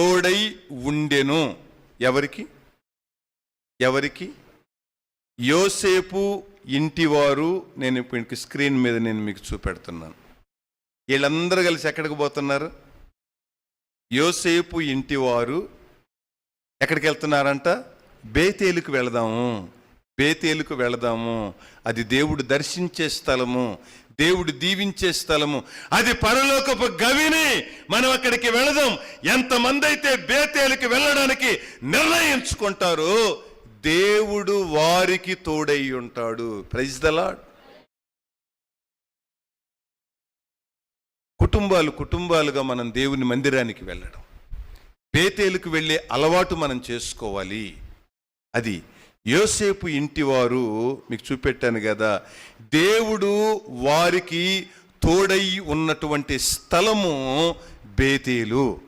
తోడై ఉండెను. ఎవరికి? ఎవరికి? యోసేపు ఇంటివారు నేను ఇప్పుడు స్క్రీన్ మీద నేను మీకు చూపెడుతున్నాను. వీళ్ళందరూ కలిసి ఎక్కడికి పోతున్నారు? యోసేపు ఇంటివారు ఎక్కడికి వెళ్తున్నారంట? బేతేలుకు వెళదాము. బేతేలుకు వెళదాము. అది దేవుడు దర్శించే స్థలము. దేవుడు దీవించే స్థలము. అది పరలోకపు గవిని. మనం అక్కడికి వెళదాం. ఎంతమంది అయితే బేతేలుకి వెళ్ళడానికి నిర్ణయించుకుంటారో దేవుడు వారికి తోడై ఉంటాడు. ప్రైజ్ దలాడ్ కుటుంబాలు కుటుంబాలుగా మనం దేవుని మందిరానికి వెళ్ళడం. బేతేలుకు వెళ్ళే అలవాటు మనం చేసుకోవాలి. అది యోసేపు ఇంటివారు మీకు చూపెట్టాను కదా దేవుడు వారికి తోడై ఉన్నటువంటి స్థలము బేతేలు.